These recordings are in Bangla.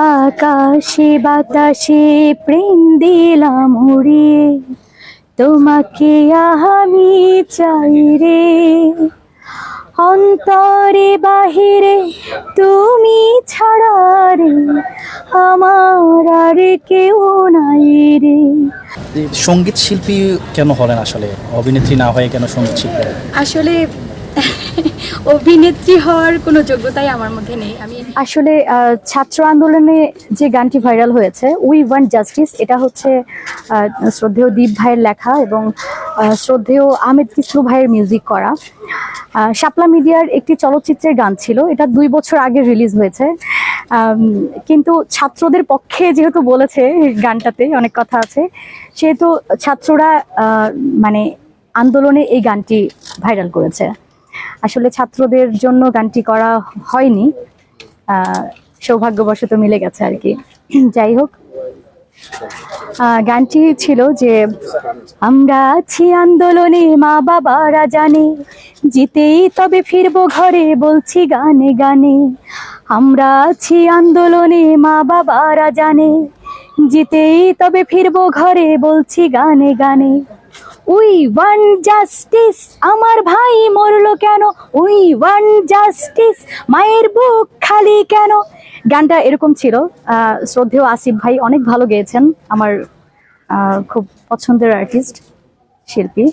আকাশে বাতাসে প্রেম দিলাম উড়িয়ে তোমাকে আমি চাই রে। অন্তরে বাহিরে তুমি ছাড়া রে। আমার আর কেউ নাই রে। সংগীত শিল্পী কেন হলেন আসলে? অভিনেত্রী না হয়ে কেন সংগীত শিল্পী আসলে অভিনেত্রী হওয়ার কোনো যোগ্যতাই আমার মধ্যে নেই। আমি আসলে ছাত্র আন্দোলনে যে গানটি ভাইরাল হয়েছে উই ওয়ান্ট জাস্টিস এটা হচ্ছে শ্রদ্ধেয় দীপ ভাইয়ের লেখা এবং শ্রদ্ধেয় আহমেদ কিসরু ভাইয়ের মিউজিক করা। শাপলা মিডিয়ার একটি চলচ্চিত্রের গান ছিল, এটা দুই বছর আগে রিলিজ হয়েছে। কিন্তু ছাত্রদের পক্ষে যেহেতু বলেছে গানটাতে, অনেক কথা আছে, সেহেতু ছাত্ররা মানে আন্দোলনে এই গানটি ভাইরাল করেছে। আসলে ছাত্রদের জন্য গানটি করা হয়নি। সৌভাগ্যবশত মিলে গেছে আর কি। যাই হোক গানটি ছিল যে আমরা আছি আন্দোলনে মা বাবারা জানে, জিতেই তবে ফিরবো ঘরে বলছি গানে গানে। আমরা আছি আন্দোলনে মা বাবারা জানে, জিতেই তবে ফিরবো ঘরে বলছি গানে গানে। We want justice. আমার ভাই মরলো কেন? We want justice. মায়ের বুক খালি কেন? গানটা এরকম ছিল। শ্রদ্ধেয় আসিফ ভাই অনেক ভালো গেয়েছেন, আমার খুব পছন্দের আর্টিস্ট শিল্পী।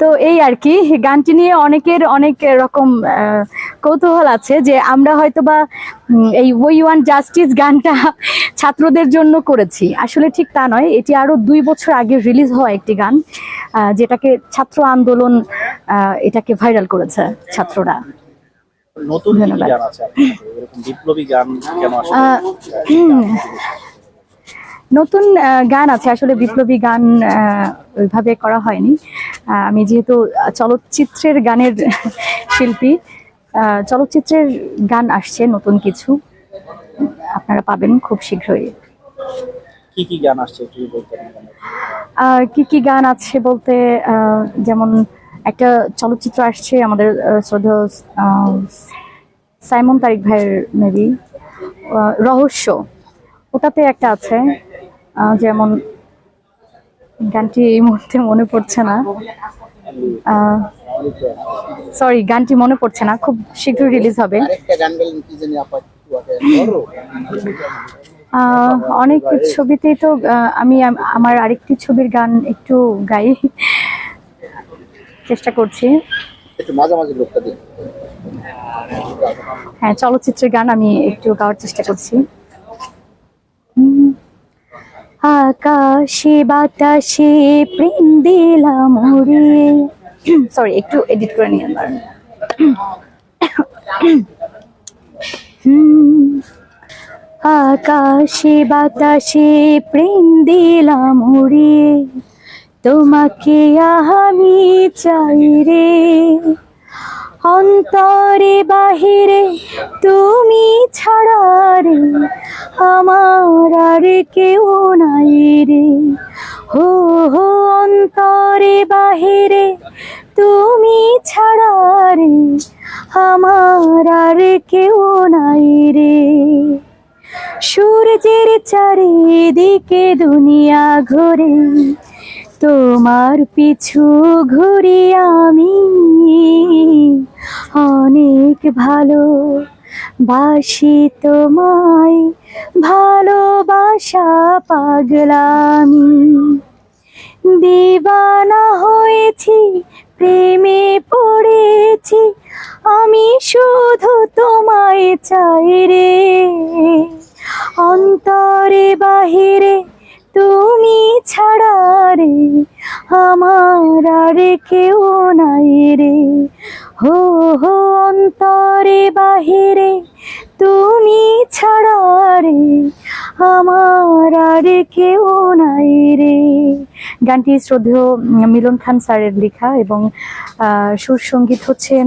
তো এই আর কি, গানটি নিয়ে অনেকের অনেক রকম কৌতূহল আছে যে আমরা হয়তো বা এই ওই ওয়ান জাস্টিস গানটা ছাত্রদের জন্য করেছি। আসলে ঠিক তা নয়, এটি আরও দুই বছর আগে রিলিজ হওয়া একটি গান। যেটাকে ছাত্র আন্দোলন এটাকে ভাইরাল করেছে ছাত্ররা। নতুন। গান আছে এরকম বিপ্লবী গান কেন আসলে? নতুন গান আছে। আসলে বিপ্লবী গান ওইভাবে করা হয়নি। আমি যেহেতু চলচ্চিত্রের গানের শিল্পী চলচ্চিত্রের গান আসছে নতুন কিছু। আপনারা পাবেন খুব শীঘ্রই। কি কি গান আসছে একটু বলতেন কি কি গান আছে বলতে যেমন একটা চলচ্চিত্র আসছে আমাদের আহ, শ্রদ্ধেয় সাইমন তারিক ভাইয়ের মেবি রহস্য। ওটাতে একটা আছে যেমন গানটি এই মুহূর্তে মনে পড়ছে না। সরি গানটি মনে পড়ছে না খুব শীঘ্রই রিলিজ হবে। অনেক ছবিতেই তো আমি আমার আরেকটি ছবির গান একটু গাই চেষ্টা করছি হ্যাঁ চলচ্চিত্রের গান আমি একটু গাওয়ার চেষ্টা করছি। আকাশে বাতাসে প্রেম দিলাম সরি একটু এডিট করে নিয়ে আবার হুম। আকাশে বাতাসে প্রেম দিলাম উড়িয়ে তোমাকে আমি চাই রে। অন্তরে, বাহিরে তুমি ছাড়া রে। আমার আর কেউ নাই রে। হো হো, অন্তরে, বাহিরে তুমি ছাড়া রে। আমার আর কেউ নাই রে। সূর্যের চারিদিকে দুনিয়া ঘোরে, তোমার পিছু ঘুরি আমি। অনেক ভালো বাসি তোমায়, ভালোবাসা পাগলামি। দিবানা হয়েছি প্রেমে পড়েছি, আমি শুধু তোমায় চাই রে। অন্তরে, বাহিরে তুমি ছাড়া রে, আমার আর কেউ নাই রে। হো হো, অন্তরে, বাহিরে তুমি ছাড়া রে আমার আর কেউ নাই রে। গানটি শ্রদ্ধেয় মিলন খান স্যারের লেখা এবং সুর সংগীত হচ্ছেন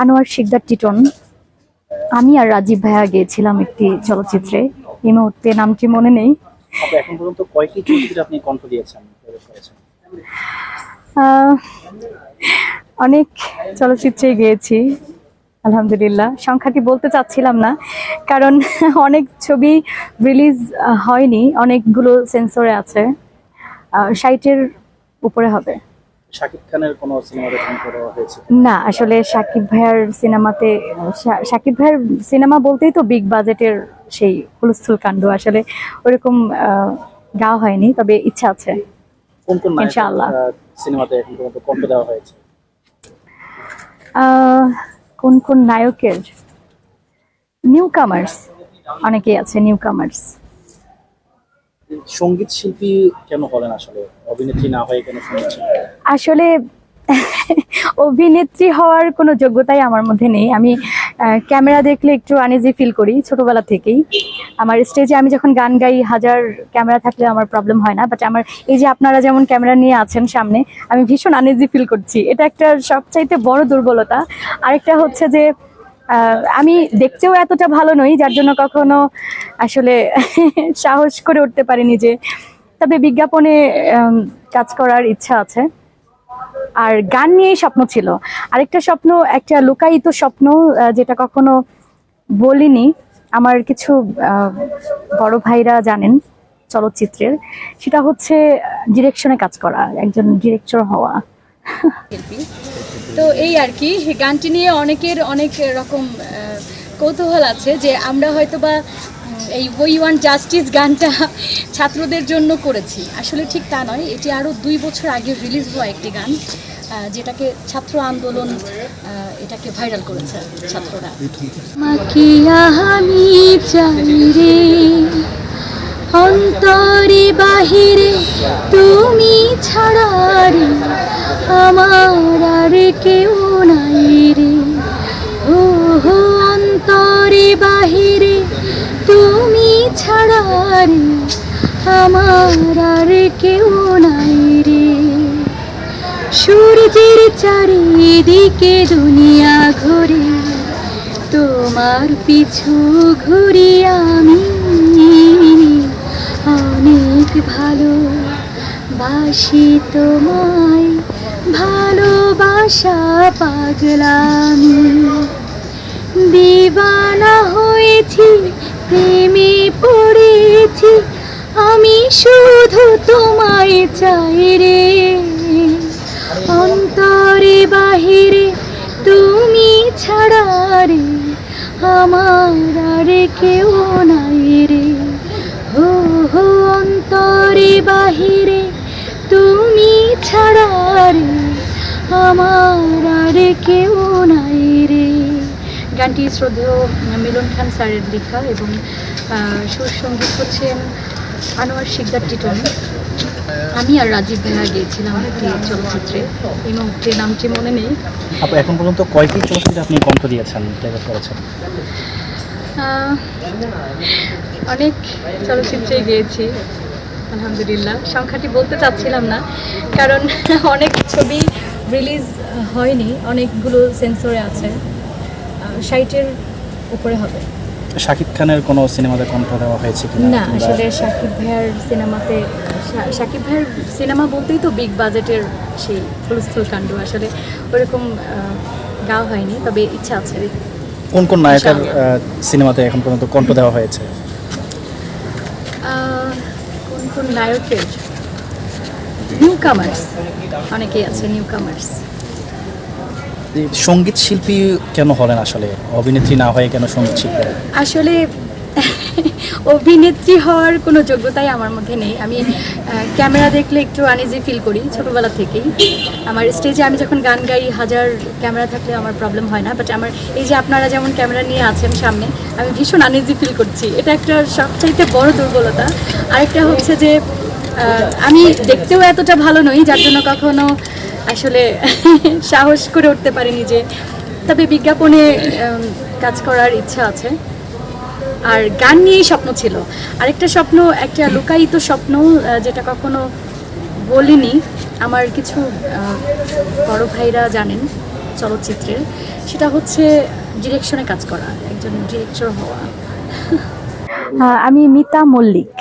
আনোয়ার শিকদার টিটন। আমি আর রাজীব ভাইয়া গিয়েছিলাম একটি চলচ্চিত্রে। এই মুহূর্তে নামটি মনে নেই। এখন পর্যন্ত কয়টি চলচ্চিত্রে আপনি কণ্ঠ দিয়েছেন প্রবেশ করেছেন? আহ, অনেক চলচ্চিত্রে গিয়েছি। আলহামদুলিল্লাহ। সংখ্যাটি বলতে চাচ্ছিলাম না কারণ অনেক ছবি রিলিজ হয়নি অনেকগুলো সেন্সরে আছে। সাইটের উপরে হবে। শাকিব খানের কোনো সিনেমা দেখুন করা হয়েছে? না আসলে ভাইয়ার সিনেমাতে ভাইয়ার সিনেমা বলতেই তো বিগ বাজেটের সেই হুলস্থুল কাণ্ড। আসলে ওরকম গাওয়া হয়নি তবে ইচ্ছা আছে। কোন কোন ইনশাআল্লাহ। সিনেমাতে এখন পর্যন্ত কণ্ঠ দেওয়া হয়েছে? কোন কোন নায়কের? নিউ কামার্স অনেকেই আছে নিউ কামার্স সংগীত শিল্পী কেন হলেন আসলে? অভিনেত্রী না হয়ে কেন সংগীত আসলে অভিনেত্রী হওয়ার কোনো যোগ্যতাই আমার মধ্যে নেই। আমি ক্যামেরা দেখলে একটু আনইজি ফিল করি ছোটবেলা থেকেই। আমার স্টেজে আমি যখন গান গাই, হাজার ক্যামেরা থাকলে আমার প্রবলেম হয় না বাট আমার এই যে আপনারা যেমন ক্যামেরা নিয়ে আছেন সামনে, আমি ভীষণ আনইজি ফিল করছি। এটা একটা সবচাইতে বড় দুর্বলতা। আরেকটা হচ্ছে যে আমি দেখতেও এতটা ভালো নই, যার জন্য কখনো আসলে সাহস করে উঠতে পারিনি যে, তবে বিজ্ঞাপনে কাজ করার ইচ্ছা আছে। আর গান নিয়েই স্বপ্ন ছিল। আরেকটা স্বপ্ন, একটা লুকায়িত স্বপ্ন যেটা কখনো বলিনি। আমার কিছু বড় ভাইরা জানেন চলচ্চিত্রের। সেটা হচ্ছে ডিরেকশনে কাজ করা, একজন ডিরেক্টর হওয়া। তো এই আর কি গানটি নিয়ে অনেকের অনেক রকম কৌতূহল আছে যে আমরা হয়তো বা এই ওই ওয়ান জাস্টিস গানটা ছাত্রদের জন্য করেছি। আসলে ঠিক তা নয়, এটি আরও দুই বছর আগে রিলিজ হওয়া একটি গান যেটাকে ছাত্র আন্দোলন এটাকে ভাইরাল করেছে ছাত্ররা। অন্তরে বাহিরে তুমি ছাড়া আমার আর কেউ নাই রে। ও অন্তরে বাহিরে রে আমার আর কেউ নাই রে। সূর্যের চারিদিকে দুনিয়া ঘুরে, তোমার পিছু ঘুরি আমি। অনেক ভালো বাসি তোমায়, ভালোবাসা পাগলামি। দিবানা হয়েছি প্রেমে পড়েছি, আমি শুধু তোমায় চাই রে। অন্তরে বাহিরে তুমি ছাড়া রে, আমার আর কেউ নাই রে। হো হো অন্তরে বাহিরে তুমি ছাড়া রে, আমার আর কেউ নাই গানটি শ্রদ্ধেয় মিলন খান স্যারের লেখা এবং সুর সংগীত হচ্ছেন আনোয়ার শিকদার টিটন। আমি আর রাজীব ভাইয়া গিয়েছিলাম একটি চলচ্চিত্রে। এই মুহূর্তে নামটি মনে নেই। এখন পর্যন্ত কয়টি চলচ্চিত্রে আপনি কণ্ঠ দিয়েছেন করেছেন? অনেক চলচ্চিত্রে গিয়েছি আলহামদুলিল্লাহ। সংখ্যাটি বলতে চাচ্ছিলাম না কারণ অনেক ছবি রিলিজ হয়নি অনেকগুলো সেন্সরে আছে। সাইটের উপরে হবে। শাকিব খানের কোনো সিনেমাতে কণ্ঠ দেওয়া হয়েছে কি না আসলে সাকিব ভাইয়ার সিনেমাতে শা- সাকিব ভাইয়ার সিনেমা বলতেই তো বিগ বাজেটের সেই হুলস্থুল কাণ্ড। আসলে ওরকম গাওয়া হয়নি তবে ইচ্ছা আছে। কোন কোন নায়কের সিনেমাতে এখন পর্যন্ত কণ্ঠ দেওয়া হয়েছে? কোন কোন নায়কের? নিউ কামার্স অনেকেই আছে নিউ কামার্স সংগীত শিল্পী কেন হলেন আসলে? অভিনেত্রী না হয়ে কেন সংগীত শিল্পী? আসলে অভিনেত্রী হওয়ার কোনো যোগ্যতাই আমার মধ্যে নেই। আমি ক্যামেরা দেখলে একটু আনইজি ফিল করি ছোটবেলা থেকেই। আমার স্টেজে আমি যখন গান গাই, হাজার ক্যামেরা থাকলে আমার প্রবলেম হয় না। বাট আমার, এই যে আপনারা যেমন ক্যামেরা নিয়ে আছেন সামনে, আমি ভীষণ আনইজি ফিল করছি। এটা একটা সবচাইতে বড় দুর্বলতা। আরেকটা হচ্ছে যে আমি দেখতেও এতটা ভালো নই, যার জন্য কখনো আসলে সাহস করে উঠতে পারিনি যে, তবে বিজ্ঞাপনে কাজ করার ইচ্ছা আছে। আর গান নিয়েই স্বপ্ন ছিল। আরেকটা স্বপ্ন, একটা লুকায়িত স্বপ্ন যেটা কখনো বলিনি। আমার কিছু বড় ভাইরা জানেন চলচ্চিত্রের। সেটা হচ্ছে ডিরেকশনে কাজ করা, একজন ডিরেক্টর হওয়া। আমি মিতা মল্লিক।